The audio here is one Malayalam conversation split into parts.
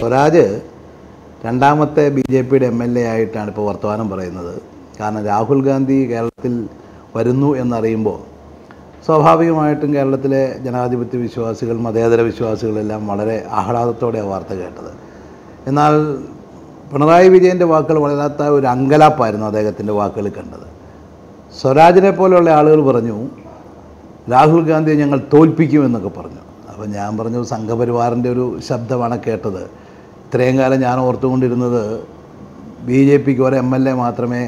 സ്വരാജ് രണ്ടാമത്തെ ബി ജെ പിയുടെ എം എൽ എ ആയിട്ടാണ് ഇപ്പോൾ വർത്തമാനം പറയുന്നത്. കാരണം രാഹുൽ ഗാന്ധി കേരളത്തിൽ വരുന്നു എന്നറിയുമ്പോൾ സ്വാഭാവികമായിട്ടും കേരളത്തിലെ ജനാധിപത്യ വിശ്വാസികൾ മതേതര വിശ്വാസികളെല്ലാം വളരെ ആഹ്ലാദത്തോടെ വാർത്ത കേട്ടത്. എന്നാൽ പിണറായി വിജയന്റെ വാക്കുകൾ വളരാത്ത ഒരു അങ്കലാപ്പായിരുന്നു അദ്ദേഹത്തിന്റെ വാക്കുകൾ കണ്ടത്. സ്വരാജിനെ പോലെയുള്ള ആളുകൾ പറഞ്ഞു രാഹുൽ ഗാന്ധിയെ ഞങ്ങൾ തോൽപ്പിക്കും എന്നൊക്കെ പറഞ്ഞു. അപ്പോൾ ഞാൻ പറഞ്ഞു സംഘപരിവാറിന്റെ ഒരു ശബ്ദമാണ് കേട്ടത്. ഇത്രയും കാലം ഞാൻ ഓർത്തുകൊണ്ടിരുന്നത് ബി ജെ പിക്ക് ഒരു എം എൽ എ മാത്രമേ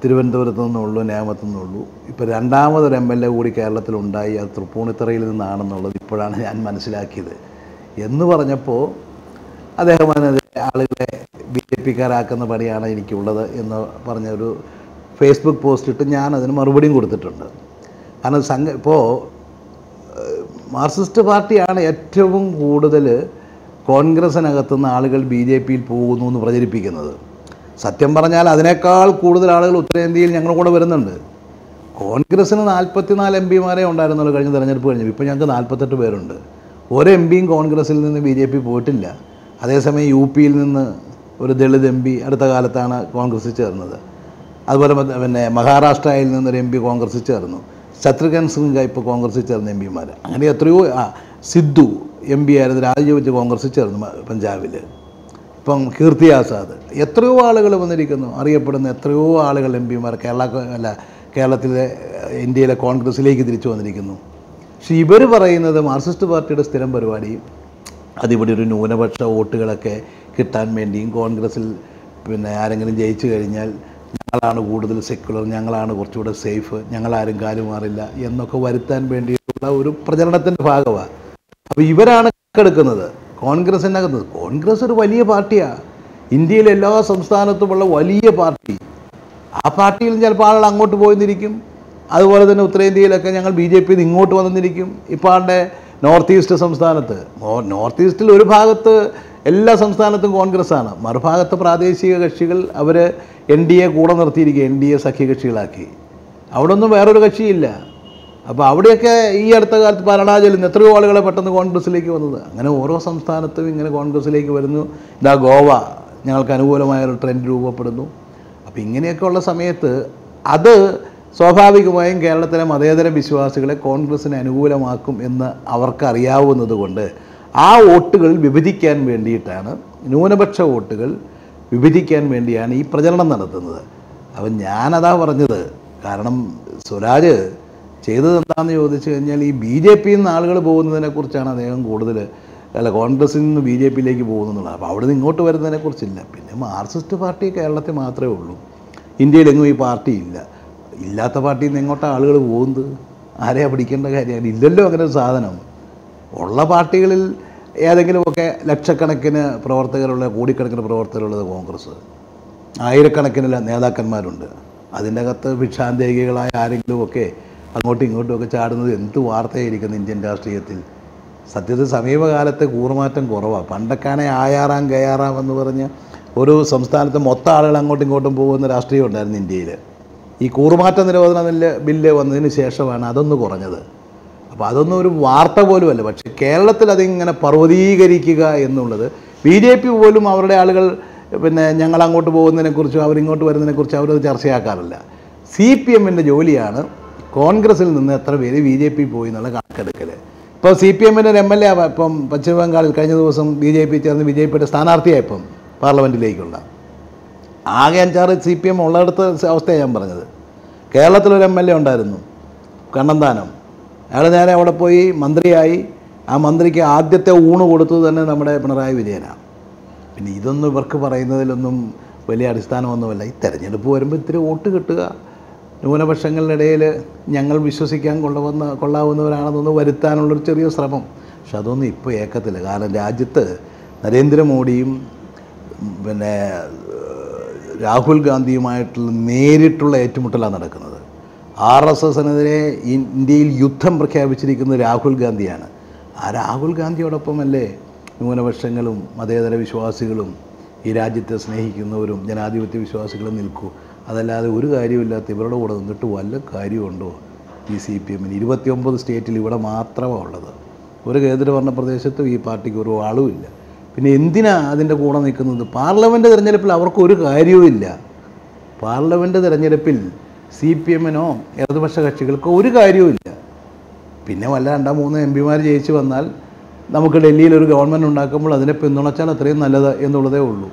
തിരുവനന്തപുരത്തു നിന്നുള്ളൂ നേമത്തു നിന്നുള്ളൂ. ഇപ്പോൾ രണ്ടാമതൊരു എം എൽ എ കൂടി കേരളത്തിലുണ്ടായി അത് തൃപ്പൂണിത്തറയിൽ നിന്നാണെന്നുള്ളത് ഇപ്പോഴാണ് ഞാൻ മനസ്സിലാക്കിയത്. എന്ന് പറഞ്ഞപ്പോൾ അദ്ദേഹം ആളുകളെ ബി ജെ പിക്കാരാക്കുന്ന പണിയാണ് എനിക്കുള്ളത് എന്ന് പറഞ്ഞൊരു ഫേസ്ബുക്ക് പോസ്റ്റ് ഇട്ട് ഞാൻ അതിന് മറുപടിയും കൊടുത്തിട്ടുണ്ട്. കാരണം സംഘ ഇപ്പോൾ മാർക്സിസ്റ്റ് പാർട്ടിയാണ് ഏറ്റവും കൂടുതൽ കോൺഗ്രസിനകത്തുനിന്ന് ആളുകൾ ബി ജെ പിയിൽ പോകുന്നു എന്ന് പ്രചരിപ്പിക്കുന്നത്. സത്യം പറഞ്ഞാൽ അതിനേക്കാൾ കൂടുതൽ ആളുകൾ ഉത്തരേന്ത്യയിൽ ഞങ്ങളുടെ കൂടെ വരുന്നുണ്ട്. കോൺഗ്രസ്സിന് നാൽപ്പത്തിനാല് എം പിമാരെ ഉണ്ടായിരുന്നുള്ളൂ കഴിഞ്ഞ തെരഞ്ഞെടുപ്പ് കഴിഞ്ഞു. ഇപ്പോൾ ഞങ്ങൾക്ക് നാൽപ്പത്തെട്ട് പേരുണ്ട്. ഒരു എം പിയും കോൺഗ്രസ്സിൽ നിന്ന് ബി ജെ പി പോയിട്ടില്ല. അതേസമയം യു പിയിൽ നിന്ന് ഒരു ദളിത് എം പി അടുത്ത കാലത്താണ് കോൺഗ്രസ്സിൽ ചേർന്നത്. അതുപോലെ പിന്നെ മഹാരാഷ്ട്രയിൽ നിന്നൊരു എം പി കോൺഗ്രസ്സിൽ ചേർന്നു. ശത്രുഘൻ സിംഗ് ഇപ്പോൾ കോൺഗ്രസ്സിൽ ചേർന്ന എം പിമാർ അങ്ങനെ എത്രയോ സിദ്ധു എം പി ആയിരുന്നു രാജിവെച്ച് കോൺഗ്രസ് ചേർന്നു പഞ്ചാബിൽ. ഇപ്പം കീർത്തി ആസാദ്. എത്രയോ ആളുകൾ വന്നിരിക്കുന്നു. അറിയപ്പെടുന്ന എത്രയോ ആളുകൾ എം പിമാർ കേരള അല്ല കേരളത്തിലെ ഇന്ത്യയിലെ കോൺഗ്രസ്സിലേക്ക് തിരിച്ചു വന്നിരിക്കുന്നു. പക്ഷേ ഇവർ പറയുന്നത് മാർക്സിസ്റ്റ് പാർട്ടിയുടെ സ്ഥിരം പരിപാടി അതിവിടെ ഒരു ന്യൂനപക്ഷ വോട്ടുകളൊക്കെ കിട്ടാൻ വേണ്ടിയും കോൺഗ്രസ്സിൽ പിന്നെ ആരെങ്കിലും ജയിച്ചു കഴിഞ്ഞാൽ ഞങ്ങളാണ് കൂടുതൽ സെക്യുലർ ഞങ്ങളാണ് കുറച്ചുകൂടെ സേഫ് ഞങ്ങളാരും കാലുമാറില്ല എന്നൊക്കെ വരുത്താൻ വേണ്ടിയിട്ടുള്ള ഒരു പ്രചരണത്തിന്റെ ഭാഗമാണ്. അപ്പോൾ ഇവരാണ് കോൺഗ്രസ് കോൺഗ്രസിനകത്ത് കോൺഗ്രസ് ഒരു വലിയ പാർട്ടിയാണ് ഇന്ത്യയിലെ എല്ലാ സംസ്ഥാനത്തുമുള്ള വലിയ പാർട്ടി. ആ പാർട്ടിയിൽ ചിലപ്പോൾ ആളുകൾ അങ്ങോട്ട് പോയിന്നിരിക്കും. അതുപോലെ തന്നെ ഉത്തരേന്ത്യയിലൊക്കെ ഞങ്ങൾ ബി ജെ പിയിൽ ഇങ്ങോട്ട് വന്നിരിക്കും. ഇപ്പോൾ ആളുടെ നോർത്ത് ഈസ്റ്റ് സംസ്ഥാനത്ത്. നോർത്ത് ഈസ്റ്റിൽ ഒരു ഭാഗത്ത് എല്ലാ സംസ്ഥാനത്തും കോൺഗ്രസ്സാണ് മറുഭാഗത്ത് പ്രാദേശിക കക്ഷികൾ അവർ എൻ ഡി എ കൂടെ നിർത്തിയിരിക്കുക എൻ ഡി എ സഖ്യകക്ഷികളാക്കി. അവിടെ ഒന്നും വേറൊരു കക്ഷിയില്ല. അപ്പോൾ അവിടെയൊക്കെ ഈ അടുത്ത കാലത്ത് ഭരണാചലിൽ നിന്ന് എത്രയോ ആളുകളെ പെട്ടെന്ന് കോൺഗ്രസ്സിലേക്ക് വന്നത്. അങ്ങനെ ഓരോ സംസ്ഥാനത്തും ഇങ്ങനെ കോൺഗ്രസ്സിലേക്ക് വരുന്നു. ഇതാ ഗോവ ഞങ്ങൾക്ക് അനുകൂലമായ ഒരു ട്രെൻഡ് രൂപപ്പെടുന്നു. അപ്പോൾ ഇങ്ങനെയൊക്കെയുള്ള സമയത്ത് അത് സ്വാഭാവികമായും കേരളത്തിലെ മതേതര വിശ്വാസികളെ കോൺഗ്രസ്സിന് അനുകൂലമാക്കും എന്ന് അവർക്കറിയാവുന്നത് കൊണ്ട് ആ വോട്ടുകൾ വിഭജിക്കാൻ വേണ്ടിയിട്ടാണ് ന്യൂനപക്ഷ വോട്ടുകൾ വിഭജിക്കാൻ വേണ്ടിയാണ് ഈ പ്രചരണം നടത്തുന്നത്. അപ്പം ഞാനതാ പറഞ്ഞത്. കാരണം സ്വരാജ് ചെയ്തത് എന്താണെന്ന് ചോദിച്ചു കഴിഞ്ഞാൽ ഈ ബി ജെ പിയിൽ നിന്ന് ആളുകൾ പോകുന്നതിനെക്കുറിച്ചാണ് അദ്ദേഹം കൂടുതൽ അല്ല കോൺഗ്രസിൽ നിന്ന് ബി ജെ പിയിലേക്ക് പോകുന്നുള്ളത് അപ്പോൾ അവിടെ നിന്ന് ഇങ്ങോട്ട് വരുന്നതിനെക്കുറിച്ചില്ല പിന്നെ മാർക്സിസ്റ്റ് പാർട്ടി കേരളത്തിൽ മാത്രമേ ഉള്ളൂ. ഇന്ത്യയിലെങ്ങും ഈ പാർട്ടി ഇല്ല. ഇല്ലാത്ത പാർട്ടിയിൽ നിന്ന് എങ്ങോട്ടാണ് ആളുകൾ പോകുന്നത്? ആരെയാ പിടിക്കേണ്ട കാര്യമാണ് ഇല്ലല്ലോ അങ്ങനെ ഒരു സാധനം. ഉള്ള പാർട്ടികളിൽ ഏതെങ്കിലുമൊക്കെ ലക്ഷക്കണക്കിന് പ്രവർത്തകരുള്ള കോടിക്കണക്കിന് പ്രവർത്തകരുള്ളത് കോൺഗ്രസ്. ആയിരക്കണക്കിന് ല- നേതാക്കന്മാരുണ്ട്. അതിന്റെ അകത്ത് ഭിക്ഷാന്തേകികളായ ആരെങ്കിലുമൊക്കെ അങ്ങോട്ടും ഇങ്ങോട്ടും ഒക്കെ ചാടുന്നത് എന്ത് വാർത്തയായിരിക്കുന്നു ഇന്ത്യൻ രാഷ്ട്രീയത്തിൽ? സത്യത്തിൽ സമീപകാലത്തെ കൂറുമാറ്റം കുറവാണ് പണ്ടൊക്കെയാണെ ആയാറാം കയാറാം എന്ന് പറഞ്ഞ് ഒരു സംസ്ഥാനത്തെ മൊത്തം ആളുകൾ അങ്ങോട്ടും ഇങ്ങോട്ടും പോകുന്ന രാഷ്ട്രീയം ഉണ്ടായിരുന്നു ഇന്ത്യയിൽ ഈ കൂറുമാറ്റ നിരോധന നില ബില്ല് വന്നതിന് ശേഷമാണ് അതൊന്ന് കുറഞ്ഞത്. അപ്പോൾ അതൊന്നും ഒരു വാർത്ത പോലുമല്ല. പക്ഷേ കേരളത്തിൽ അതിങ്ങനെ പർവതീകരിക്കുക എന്നുള്ളത് ബി ജെ പി പോലും അവരുടെ ആളുകൾ പിന്നെ ഞങ്ങൾ അങ്ങോട്ട് പോകുന്നതിനെക്കുറിച്ചും അവരിങ്ങോട്ട് വരുന്നതിനെക്കുറിച്ചും അവരത് ചർച്ചയാക്കാറില്ല. സി പി എമ്മിന്റെ ജോലിയാണ് കോൺഗ്രസിൽ നിന്ന് എത്ര പേര് ബി ജെ പി പോയി എന്നുള്ള കണക്കെടുക്കൽ ഇപ്പോൾ സി പി എമ്മിന്റെ ഒരു എം എൽ എ ഇപ്പം പശ്ചിമ ബംഗാളിൽ കഴിഞ്ഞ ദിവസം ബി ജെ പി ചേർന്ന് ബി ജെ പിയുടെ സ്ഥാനാർത്ഥിയായപ്പം പാർലമെന്റിലേക്കുള്ള ആകെ അഞ്ചാറ് സി പി എം ഉള്ളിടത്ത് അവസ്ഥയാണ് ഞാൻ പറഞ്ഞത്. കേരളത്തിലൊരു എം എൽ എ ഉണ്ടായിരുന്നു കണ്ണന്താനം. അയാൾ നേരെ അവിടെ പോയി മന്ത്രിയായി. ആ മന്ത്രിക്ക് ആദ്യത്തെ ഊണ് കൊടുത്തത് തന്നെ നമ്മുടെ പിണറായി വിജയനാണ് പിന്നെ ഇതൊന്നും ഇവർക്ക് പറയുന്നതിലൊന്നും വലിയ അടിസ്ഥാനമൊന്നുമല്ല. ഈ തെരഞ്ഞെടുപ്പ് വരുമ്പോൾ ഇത്തിരി വോട്ട് കിട്ടുക. ന്യൂനപക്ഷങ്ങളുടെ ഇടയിൽ ഞങ്ങൾ വിശ്വസിക്കാൻ കൊള്ളുവന്ന കൊള്ളാവുന്നവരാണെന്നൊന്ന് വരുത്താനുള്ളൊരു ചെറിയ ശ്രമം. പക്ഷെ അതൊന്നും ഇപ്പോൾ ഏക്കത്തില്ല. കാരണം രാജ്യത്ത് നരേന്ദ്രമോദിയും പിന്നെ രാഹുൽ ഗാന്ധിയുമായിട്ടുള്ള നേരിട്ടുള്ള ഏറ്റുമുട്ടലാണ് നടക്കുന്നത്. ആർ എസ് എസിനെതിരെ ഇന്ത്യയിൽ യുദ്ധം പ്രഖ്യാപിച്ചിരിക്കുന്നത് രാഹുൽ ഗാന്ധിയാണ്. ആ രാഹുൽ ഗാന്ധിയോടൊപ്പമല്ലേ ന്യൂനപക്ഷങ്ങളും മതേതര വിശ്വാസികളും ഈ രാജ്യത്തെ സ്നേഹിക്കുന്നവരും ജനാധിപത്യ വിശ്വാസികളും നിൽക്കൂ? അതല്ലാതെ ഒരു കാര്യമില്ലാത്ത ഇവരുടെ കൂടെ നിന്നിട്ട് വല്ല കാര്യമുണ്ടോ? ഈ സി പി എമ്മിന് ഇരുപത്തിയൊമ്പത് സ്റ്റേറ്റിൽ ഇവിടെ മാത്രമാണ് ഉള്ളത്. ഒരു കേന്ദ്രഭരണ പ്രദേശത്തും ഈ പാർട്ടിക്ക് ഒരു ആളുമില്ല. പിന്നെ എന്തിനാ അതിന്റെ കൂടെ നിൽക്കുന്നത്? പാർലമെന്റ് തിരഞ്ഞെടുപ്പിൽ അവർക്ക് ഒരു കാര്യവുമില്ല. പാർലമെന്റ് തിരഞ്ഞെടുപ്പിൽ സി പി എമ്മിനോ ഇടതുപക്ഷ കക്ഷികൾക്കോ ഒരു കാര്യവുമില്ല. പിന്നെ വല്ല രണ്ടോ മൂന്നോ എം പിമാർ ജയിച്ചു വന്നാൽ നമുക്ക് ഡൽഹിയിൽ ഒരു ഗവൺമെന്റ് ഉണ്ടാക്കുമ്പോൾ അതിനെ പിന്തുണച്ചാൽ അത്രയും നല്ലത് എന്നുള്ളതേ ഉള്ളൂ.